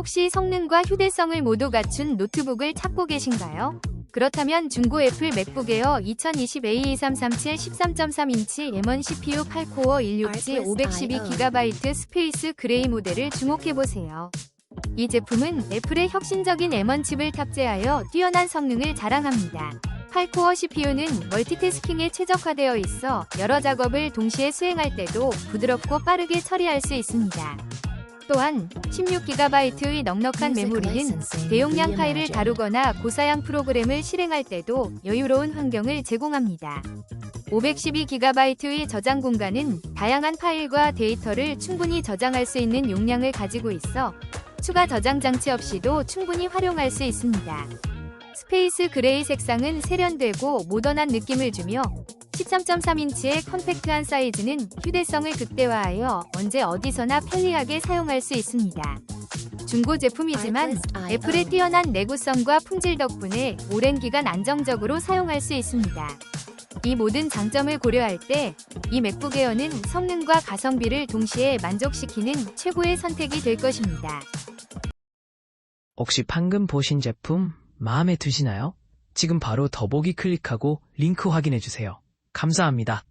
혹시 성능과 휴대성을 모두 갖춘 노트북을 찾고 계신가요? 그렇다면 중고 애플 맥북 에어 2020 A2337 13.3인치 M1 CPU 8코어 167 512GB 스페이스 그레이 모델을 주목해보세요. 이 제품은 애플의 혁신적인 M1 칩을 탑재하여 뛰어난 성능을 자랑합니다. 8코어 CPU는 멀티태스킹에 최적화되어 있어 여러 작업을 동시에 수행할 때도 부드럽고 빠르게 처리할 수 있습니다. 또한 16GB의 넉넉한 메모리는 대용량 파일을 다루거나 고사양 프로그램을 실행할 때도 여유로운 환경을 제공합니다. 512GB의 저장 공간은 다양한 파일과 데이터를 충분히 저장할 수 있는 용량을 가지고 있어 추가 저장 장치 없이도 충분히 활용할 수 있습니다. 스페이스 그레이 색상은 세련되고 모던한 느낌을 주며 13.3인치의 컴팩트한 사이즈는 휴대성을 극대화하여 언제 어디서나 편리하게 사용할 수 있습니다. 중고 제품이지만 애플의 뛰어난 내구성과 품질 덕분에 오랜 기간 안정적으로 사용할 수 있습니다. 이 모든 장점을 고려할 때 이 맥북 에어는 성능과 가성비를 동시에 만족시키는 최고의 선택이 될 것입니다. 혹시 방금 보신 제품 마음에 드시나요? 지금 바로 더보기 클릭하고 링크 확인해 주세요. 감사합니다.